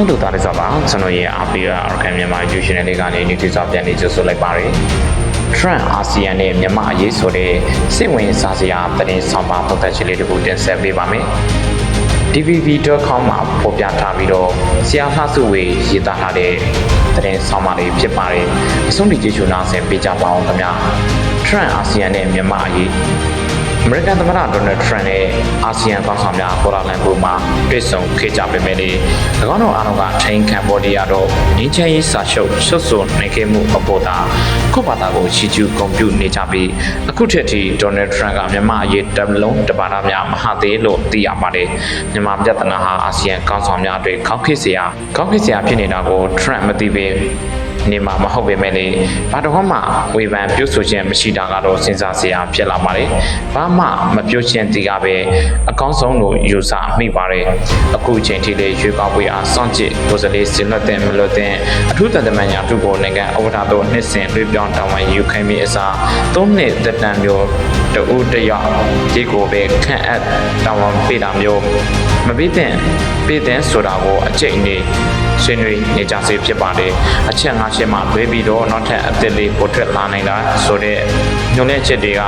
လုံးတို့သားလေးစားပါကျွန်တော်ရဲ့ RPR အခံမြန်မာ YouTube channel လေးကနေနေ့တွေ့စာပြန်နေကြဆိုလိုက်ပါရယ် Trend ASEAN နဲ့မြန်မာအရေးဆိုတဲ့စိတ်ဝင်စားစရာသတင်းဆောင်ပါပုံသက်ချလေးတခုတင်ဆက်ပေးပါမယ် dvv.com မှာပေါ်ပြထားပြီးတော့ဆရာလှစုဝေရေးသားထားတဲ့သတင်းဆောင်ပါလေးဖြစ်ပါတယ်အဆုံးထိကျေးဇူးနာဆင်ပေးကြပါအောင်ခင်ဗျာ Trend ASEAN နဲ့မြန်မာအရေး အမေရိကန်သမ္မတဒေါ်နယ်ထရန့်နဲ့အာဆီယံကောင်းဆောင်များပေါ်လာလန်ပူမှာတွေ့ဆုံခဲ့ကြပေမဲ့လေ၎င်းတို့အားလုံးကထိန်ကမ်ဘောဒီးယားတော့ငင်းချမ်းရေးစာချုပ်ဆွတ်ဆွနိုင်ခဲ့မှုအပေါ်သာခုတ်ပါတာကိုချီကျူးဂုဏ်ပြုနေကြပြီးအခုထက်ထိဒေါ်နယ်ထရန့်ကမြန်မာအရေးတမလုံးတပါးသားများမဟာသေးလို့သိရပါတယ်မြန်မာပြည်ထနာဟာအာဆီယံကောင်းဆောင်များအတွက်ခေါက်ခစ်စရာခေါက်ခစ်စရာဖြစ်နေတာကိုထရန့်မသိပေ နေမှာမဟုတ်ပေမဲ့လေဘာတော့မှဝေဖန်ပြုဆိုခြင်းမရှိတာကတော့စဉ်းစားစရာဖြစ်လာပါတယ်။ဘာမှမပြောခြင်းတီကပဲအကောင်းဆုံးလို့ယူဆမိပါတယ်။အခုအချိန်ထိလေရွေးကောက်ပွဲအားစောင့်ကြည့်ကိုယ်စားလှယ်စင်လွတ်တဲ့မလွတ်တဲ့အထူးတန်တမန်ညာသူ့ကိုနိုင်ငံဥပဒေတော်နှစ်စဉ်လွှဲပြောင်းတောင်းဝန်ယူခိုင်းပြီးအစားသုံးနှစ်သက်တမ်းမျိုးတဦးတယောက်ဒီကိုပဲခန့်အပ်တောင်းဝန်ပေးတာမျိုးမပေးတဲ့ပေးတဲ့ဆိုတာကိုအကျိတ်နေဆွေးနွေးနေကြစေဖြစ်ပါတယ်အချက်၅ချက်မှလွဲပြီးတော့နောက်ထပ်အသစ်လေးပေါ်ထွက်လာနိုင်တာဆိုတော့ညွန်တဲ့ချက်တွေက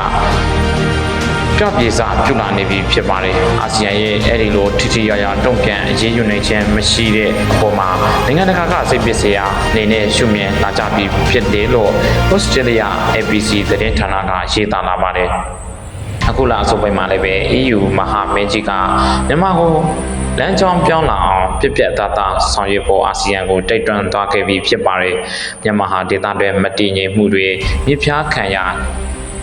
ပြပြေစာပြုလာနေပြီဖြစ်ပါတယ်အာဆီယံရဲ့အဲ့ဒီလိုထိထိရရတုံ့ပြန်အရေးယူနိုင်ခြင်းမရှိတဲ့အပေါ်မှာနိုင်ငံတကာကစိတ်ပစ္စည်းအားအနေနဲ့ရှုမြင်လာကြပြီဖြစ်တယ်လို့ Australia ABC သတင်းဌာနကရေးသားလာပါတယ်အခုလာအစုပ်ပိုင်းမှာလည်းပဲ EU မဟာမင်းကြီးကမြန်မာကို လမ်းကြောင်းပြောင်းလာအောင်ပြက်ပြက်သားသားဆောင်ရွက်ဖို့အာဆီယံကိုတိုက်တွန်းသွားခဲ့ပြီးဖြစ်ပါတယ်မြန်မာဟာဒေသတွင်းမတည်ငြိမ်မှုတွေမြစ်ဖျားခံရ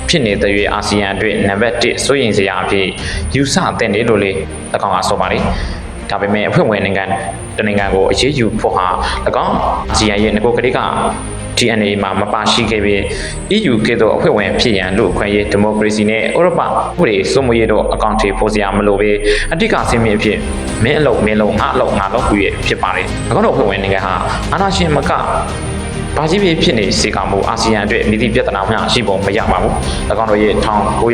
ဖြစ်နေတဲ့၍အာဆီယံအတွက်နံပါတ်1စိုးရင်စရာအဖြစ်ယူဆတဲ့နေလို့လေ၎င်းကဆိုပါလေဒါပေမဲ့အဖွဲ့ဝင်နိုင်ငံတနိုင်ငံကိုအရေးယူဖို့ဟာ၎င်းအာဆီယံရဲ့ငကိုကလေးက DNA မှာမပါရှိခဲ့ပြီး EU ကဲ့သို့အဖွဲ့ဝင်ဖြစ်ရန်လူ့အခွင့်အရေးဒီမိုကရေစီနဲ့ဥရောပဥပဒေစိုးမိုးရေးတို့အကောင့်တွေပေါ်စရာမလိုပဲအတိတ်ကဆင်းမြင့်ဖြစ်မင်းအလုပ်မင်းလုံးငါအလုပ်ငါလုပ်ပြီးဖြစ်ပါတယ်။အခုတော့အဖွဲ့ဝင်နိုင်ငံဟာအာဏာရှင်မက ဘာကြီးဖြစ်ဖြစ်နေစေကမှုအာဆီယံအတွက်မြည်သည့်ပြဿနာများရှိပုံမရပါဘူး။၎င်းတို့ရဲ့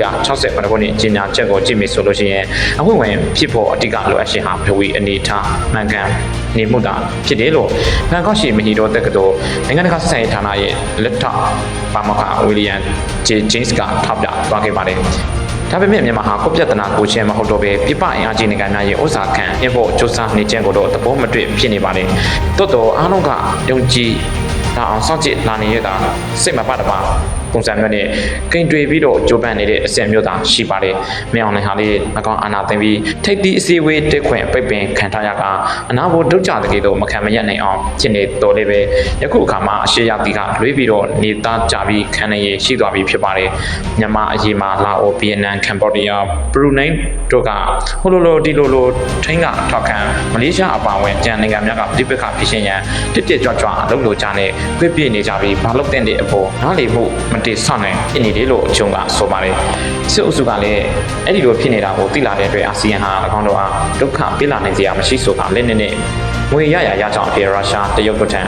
1968ခုနှစ်ကြီးညာချက်ကိုကြည့်မိဆိုလို့ရှိရင်အဖွဲ့ဝင်ဖြစ်ဖို့အတိတ်ကလိုအပ်ရှင်ဟာဘဝအနေထားမှန်ကန်နေမှုတာဖြစ်တယ်လို့ဘန်ကောက်ရှိမဟီတိုတက္ကသိုလ်နိုင်ငံတကာဆက်ဆံရေးဌာနရဲ့လက်ထောက်ပါမောက္ခဝီလီယံဂျေဂျင်းစ်ကထောက်ပြသွားခဲ့ပါတယ်ဒါပေမဲ့မြန်မာဟာကိုပြဿနာကိုချင်းမဟုတ်တော့ပဲပြပအင်အားကြီးနိုင်ငံများရဲ့ဥစ္စာခံအဖို့စူးစမ်းနေခြင်းကိုတော့သဘောမတွေ့ဖြစ်နေပါတယ်။တိုးတော့အားလုံးကယုံကြည် ဒါအောင်စောင့်ကြည့်လာနေရတာစိတ်မပတ်တပါ ပုံစံမျိုးနဲ့ကိန်တွေပြီးတော့ကြိုးပမ်းနေတဲ့အဆင့်မျိုးသာရှိပါတယ်။မင်းအောင်လည်းဟာလေးအကောင်အာနာသိမ့်ပြီးထိတ်တီးအစီအဝေးတက်ခွင့်ပိတ်ပင်ခံထားရကအနာဘိုဒုက္ခတကယ်တော့မခံမရနိုင်အောင်ဖြစ်နေတော်လေးပဲယခုအခါမှာအရှိရတီကလွေးပြီးတော့နေသားကြပြီးခံနေရရှိသွားပြီဖြစ်ပါတယ်။မြန်မာအရေးမှာလာအိုဗီယက်နမ်ကမ်ဘောဒီးယားဘရူနိုင်းတို့ကဟိုလိုလိုဒီလိုလိုထိန်းကထောက်ခံမလေးရှားအပါအဝင်ကြံနိုင်ငံများကပြစ်ပခဖြစ်ရှင်ရန်တစ်ပြစ်ကြွကြွအလုပ်လိုချနဲ့ပြစ်ပြနေကြပြီးဘာလို့တဲ့တဲ့အပေါ်နားလေမှုမတည်ဆောက်နိုင်ဖြစ်နေတယ်လို့အချုံကဆိုပါတယ်စစ်အုပ်စုကလည်းအဲ့ဒီလိုဖြစ်နေတာကိုသိလာတဲ့အတွက်အာဆီယံဟာအကောင့်တော်အားဒုက္ခပေးလာနိုင်စရာမရှိဆိုတာလက်နဲ့နဲ့ငွေရရရကြောင်းအဖြစ်ရုရှားတရုတ်တို့ထံ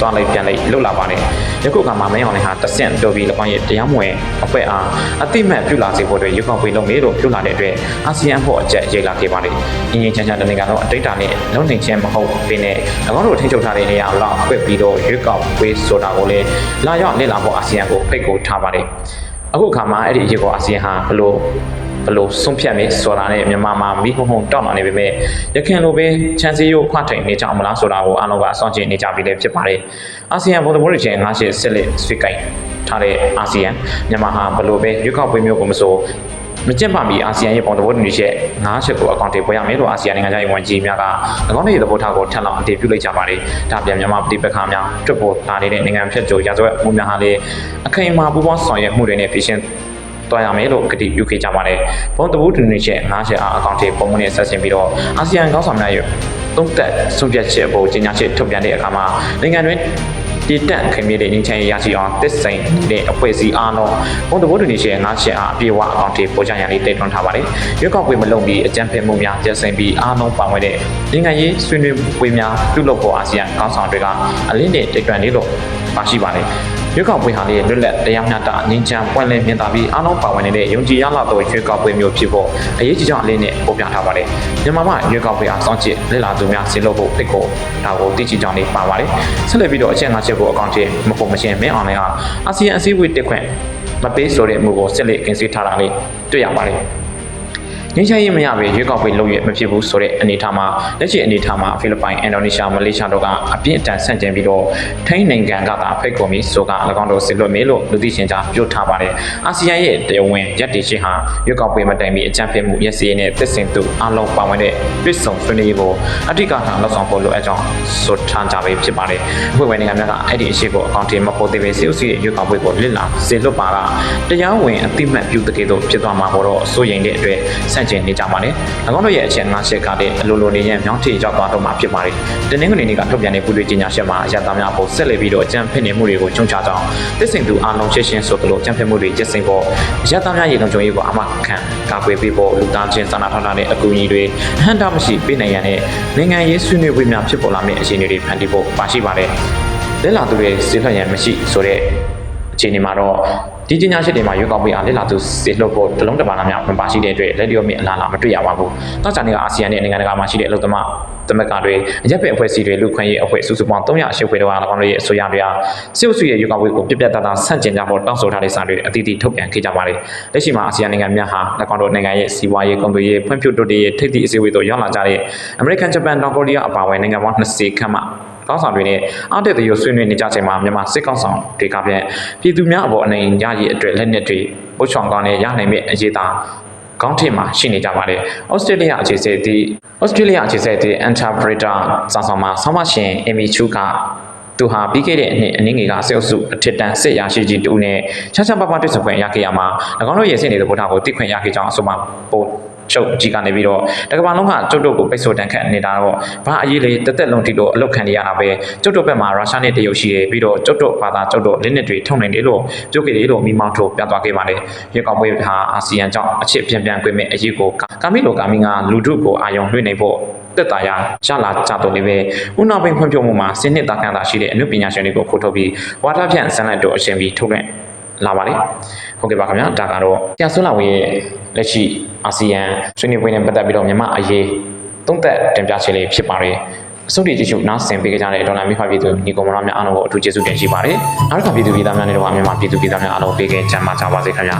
သွားလိုက်ပြန်လိုက်လှုပ်လာပါတယ်။ယခုကမှမင်းအောင်လည်းဟာတဆင့်တော်ပြီး၎င်းရဲ့တရားမဝင်အဖွဲ့အားအတိမတ်ပြုလာစေဖို့အတွက်ရုပ်ောက်ပေးလုပ်မယ်လို့ပြုလာတဲ့အတွက်အာဆီယံဖို့အကြက်ရိတ်လာခဲ့ပါတယ်။အင်းကြီးချမ်းချမ်းတနေကတော့အတိတ်တာနဲ့လုံးနေခြင်းမဟုတ်ဘဲနဲ့၎င်းတို့ထိန်းချုပ်ထားတဲ့နေရာအလောက်အကွက်ပြီးတော့ရွေးကောက်ပေးဆိုတာကိုလည်းလာရောက်လေ့လာဖို့အာဆီယံကိုဖိတ်ခေါ်ထားပါတယ်။အခုအခါမှာအဲ့ဒီအရေးကိုအာဆီယံဟာဘလို့ ဘလို့ဆုံးဖြတ်မယ်ဆိုတာနဲ့မြန်မာမှာမိခုံခုံတောက်လာနေပေမဲ့ရခင်လိုပဲချန်စီယိုခွထိုင်နေကြအောင်မလားဆိုတာကိုအားလုံးကအစောင့်ကြည့်နေကြပြီလည်းဖြစ်ပါတယ်။အာဆီယံဘုံသဘောတူချင်း၅ရှစ်ဆက်လက်ဆွေးကိုင်ထားတဲ့အာဆီယံမြန်မာဟာဘလို့ပဲရွေးကောက်ပွဲမျိုးကိုမဆိုမကျင့်ပါမီအာဆီယံရဲ့ပုံသဘောတူညီချက်၅ချက်ကိုအကောင့်တွေပေါ်ရမယ်လို့အာဆီယံနိုင်ငံခြားရေးဝန်ကြီးများက၎င်းတို့ရဲ့သဘောထားကိုထပ်လောင်းအတည်ပြုလိုက်ကြပါတယ်။ဒါပြန်မြန်မာပြည်ပခါများတွတ်ပေါ်လာနေတဲ့နိုင်ငံဖြတ်ကျော်ရာဇဝတ်မှုများဟာလည်းအခိုင်အမာပူးပေါင်းဆောင်ရွက်မှုတွေနဲ့ဖြစ်ရှင် တွားရမယ်လို့ကတိပြုခဲ့ကြပါတယ်။ဘုံတဘူးတူညီချက်၅ချက်အားအကောင့်တွေပုံမှန်နဲ့ဆက်ဆင်ပြီးတော့အာဆီယံခေါင်းဆောင်များရဲ့သုံးသက်ဆုံးဖြတ်ချက်အပေါ်ကြေညာချက်ထုတ်ပြန်တဲ့အခါမှာနိုင်ငံတွင်တည်တံ့ခင်မြတဲ့ငင်းချမ်းရေးရရှိအောင်တစ်ဆိုင်တဲ့အဖွဲ့အစည်းအားလုံးဘုံတဘိုးတူနေရှင်ငါးချက်အားအပြည့်အဝအကောင့်တွေပေါ်ကြရန်လေးတိတ်ထွန်းထားပါတယ်။ရွေးကောက်ပွဲမလုပ်ပြီးအကြံဖက်မှုများကျဆင်းပြီးအားလုံးပါဝင်တဲ့နိုင်ငံရေးဆွေးနွေးပွဲများပြုလုပ်ဖို့အာဆီယံခေါင်းဆောင်တွေကအလင်းနဲ့တိတ်တွန်လေးလို့ပါရှိပါတယ်။ ရွေးကောက်ပွဲဟာလေလွတ်လပ်တရားမျှတငြိမ်းချမ်းပွင့်လင်းမြင်သာပြီးအားလုံးပါဝင်နေတဲ့ယုံကြည်ရလာသောရွေးကောက်ပွဲမျိုးဖြစ်ဖို့အရေးကြီးကြောင်းအလေးနဲ့ပေါ်ပြထားပါတယ်မြန်မာမှာရွေးကောက်ပွဲအားစောင့်ကြည့်လက်လာသူများဆင်လို့ဖို့တိတ်ကိုဒါကိုသိချကြောင်းလေးပါပါတယ်ဆက်လက်ပြီးတော့အချက်ငါချက်ကိုအကောင့်ထဲမပုံမရှင်းမင်းအောင်လည်းအာဆီယံအစည်းအဝေးတက်ခွင့်မပေးဆိုတဲ့အမှုကိုဆက်လက်ကင်ဆယ်ထားတာလေးတွေ့ရပါတယ် ငင်းချရေးမရပဲရွေးကောက်ပွဲလုပ်ရမဖြစ်ဘူးဆိုတဲ့အနေအထားမှာလက်ရှိအနေအထားမှာဖိလစ်ပိုင်အင်ဒိုနီးရှားမလေးရှားတို့ကအပြင်းအထန်ဆန့်ကျင်ပြီးတော့ထိုင်းနိုင်ငံကသာဖိတ်ခေါ်ပြီးဆိုက၎င်းတို့ဆစ်လွတ်မေလို့လူသိရှင်ကြားပြောထားပါတယ်အာဆီယံရဲ့တရားဝင်ရပ်တည်ခြင်းဟာရွေးကောက်ပွဲမတိုင်မီအကြံပေးမှုရက်စည်းနဲ့သစ်စင်သူအလုံးပါဝင်တဲ့ပြည်စုံဆွေးနွေးရေးကိုအထူးကထားလောက်ဆောင်ဖို့လိုအပ်ကြောင်းဆိုထားကြပဲဖြစ်ပါတယ်အဖွဲ့ဝင်နိုင်ငံများကအဲ့ဒီအရှိကိုအကောင့်ထဲမပေါ်သေးပဲစီအိုစီရဲ့ရွေးကောက်ပွဲကိုလစ်လာဆင်လွတ်ပါကတရားဝင်အတိမတ်ပြုတကယ်တော့ဖြစ်သွားမှာပေါ်တော့စိုးရိမ်တဲ့အတွက်ဆန့်ကျင်နေကြပါတယ်၎င်းတို့ရဲ့အချက်ငါးချက်ကလည်းအလိုလိုနေရင်မြောင်းထီရောက်သွားတော့မှာဖြစ်ပါတယ်တနင်္ဂနွေနေ့ကထုတ်ပြန်တဲ့ပူတွေကြီးညာချက်မှာအရတာများပေါ်ဆက်လက်ပြီးတော့အကြံဖစ်နေမှုတွေကိုချုံချကြောင်းသစ်စင်သူအားလုံးရှင်းရှင်းဆိုသလိုအကြံဖစ်မှုတွေကျက်စင်ဖို့အရတာများရေလုံခြုံရေးကိုအမခံကာကွယ်ပေးဖို့လူသားချင်းစာနာထောက်ထားတဲ့အကူအညီတွေအဟန့်တာမရှိပေးနိုင်ရတဲ့နိုင်ငံရေးဆွေးနွေးပွဲများဖြစ်ပေါ်လာမယ့်အခြေအနေတွေဖန်တီးဖို့ပါရှိပါတယ်လက်လာသူတွေစေလွှတ်ရန်မရှိဆိုတဲ့အခြေအနေမှာတော့ ဒီကြီးညာရှစ်တွေမှာရွေးကောက်ပွဲအားလက်လာသူစေလွှတ်ဖို့တလုံးတစ်ပါးသားများဝင်ပါရှိတဲ့အတွက်လက်လျော့မြင့်အလားအလာမတွေ့ရပါဘူး။တောက်ချာနေကအာဆီယံနဲ့နိုင်ငံတကာမှာရှိတဲ့အလုပ်သမားသမဂ္ဂတွေအရက်ဖက်အဖွဲ့အစည်းတွေလူခွင့်ရေးအဖွဲ့စုစုပေါင်း380ဖွဲ့တို့အား၎င်းတို့ရဲ့အဆိုအရတွေအားစစ်အုပ်စုရဲ့ရွေးကောက်ပွဲကိုပြပြတသားဆန့်ကျင်ကြဖို့တောင်းဆိုထားတဲ့စာတွေအသီးသီးထုတ်ပြန်ခဲ့ကြပါတယ်။လက်ရှိမှာအာဆီယံနိုင်ငံများဟာ၎င်းတို့နိုင်ငံရဲ့စီးပွားရေးကုန်သွယ်ရေးဖွံ့ဖြိုးတိုးတက်ရေးထိပ်သီးအစည်းအဝေးတို့ရောက်လာကြတဲ့အမေရိကန်ဂျပန်တောင်ကိုရီးယားအပါအဝင်နိုင်ငံပေါင်း20ခန့်မှ ကောင်းဆောင်တွေနဲ့အားတက်သရောဆွေးနွေးနေကြချိန်မှာမြန်မာစစ်ကောင်ဆောင်တွေကပြန်ပြည်သူများအပေါ်အနေရရည်အတွက်လက်နက်တွေပုတ်ချောင်ကောင်းနဲ့ရနိုင်မဲ့အရေးသားကောင်းထင်မှာရှိနေကြပါတယ်။ဩစတြေးလျအခြေစိုက်သည့်ဩစတြေးလျအခြေစိုက်သည့် Interpreter စောင်းဆောင်မှာဆောင်းမရှင်အမီချူကသူဟာပြီးခဲ့တဲ့နှစ်အနည်းငယ်ကစေအုပ်စုအထက်တန်းစစ်ရရှိကြီးတူနဲ့ချာချာပပတွေ့ဆုံခွင့်ရခဲ့ရမှာ၎င်းတို့ရဲ့စစ်နေတဲ့ဗုဒ္ဓကိုတိခွင့်ရခဲ့ကြောင်းအဆိုမှာပို့ ချုပ်ကြီးကနေပြီးတော့တကဘာလုံးကကျုပ်တို့ကိုပိတ်ဆို့တန်ခတ်နေတာတော့ဘာအရေးလေတက်တက်လုံးတိလို့အလုတ်ခံနေရတာပဲကျုပ်တို့ဘက်မှာရုရှားနဲ့တရုတ်ရှိတယ်ပြီးတော့ကျုပ်တို့ဘာသာကျုပ်တို့လက်နက်တွေထုံနိုင်တယ်လို့ပြောခဲ့တယ်လို့မိမောင်းထုတ်ပြသွားခဲ့ပါတယ်ရွေးကောက်ပွဲဟာအာဆီယံကြောင့်အချစ်ပြန်ပြန်ကွေးမဲ့အရေးကိုကာမီလိုကာမီကလူထုကိုအာယုံလွှင့်နေဖို့တက်တာရရလာကြတော့လေပဲဦးနောက်ပင်ဖွံ့ဖြိုးမှုမှာစနစ်သားခံတာရှိတဲ့အမှုပညာရှင်တွေကိုခိုးထုတ်ပြီးဝါဒဖြန့်ဇန်လက်တို့အရှင်ပြီးထုတ်လွှင့်လာပါလေ ဟုတ်ကဲ့ပါခင်ဗျာဒါကတော့ပြဆွလာဝေးရဲ့လက်ရှိအာဆီယံဆွေးနွေးပွဲနဲ့ပတ်သက်ပြီးတော့မြန်မာအရေးသုံးသက်တင်ပြချင်လေးဖြစ်ပါတယ်အစုပ်တွေကြည့်ရှုနားဆင်ပေးကြတဲ့ဒေါ်လာမိဖပြည်သူညီကောင်မများအားလုံးကိုအထူးကျေးဇူးတင်ရှိပါတယ်နောက်တစ်ခါပြည်သူပြည်သားများနဲ့တော့မြန်မာပြည်သူပြည်သားများအားလုံးပေးကဲကြမ်းပါကြပါစေခင်ဗျာ